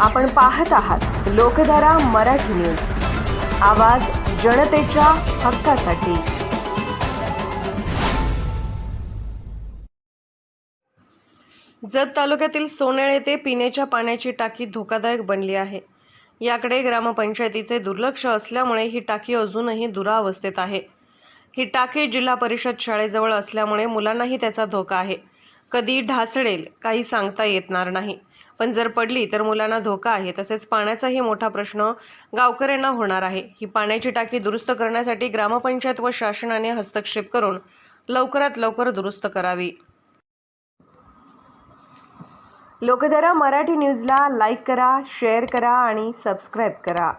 आपण पाहत आहात लोकधारा मराठी न्यूज. आवाज जनतेच्या हक्कासाठी. जत तालुक्यातील सोनेळ येथे पिण्याच्या पाण्याची टाकी धोकादायक बनली आहे. याकडे ग्रामपंचायतीचे दुर्लक्ष असल्यामुळे ही टाकी अजूनही दुरावस्थेत आहे. ही टाकी जिल्हा परिषद शाळेजवळ असल्यामुळे मुलांनाही त्याचा धोका आहे. कधी ढासळेल काही सांगता येणार नाही. पण जर पडली तर मुलांना धोका आहे. तसेच पाण्याचाही मोठा प्रश्न गावकऱ्यांना होणार आहे. ही पाण्याची टाकी दुरुस्त करण्यासाठी ग्रामपंचायत व शासनाने हस्तक्षेप करून लवकरात लवकर दुरुस्त करावी. लोकधारा मराठी न्यूजला लाईक करा शेअर करा आणि सबस्क्राईब करा.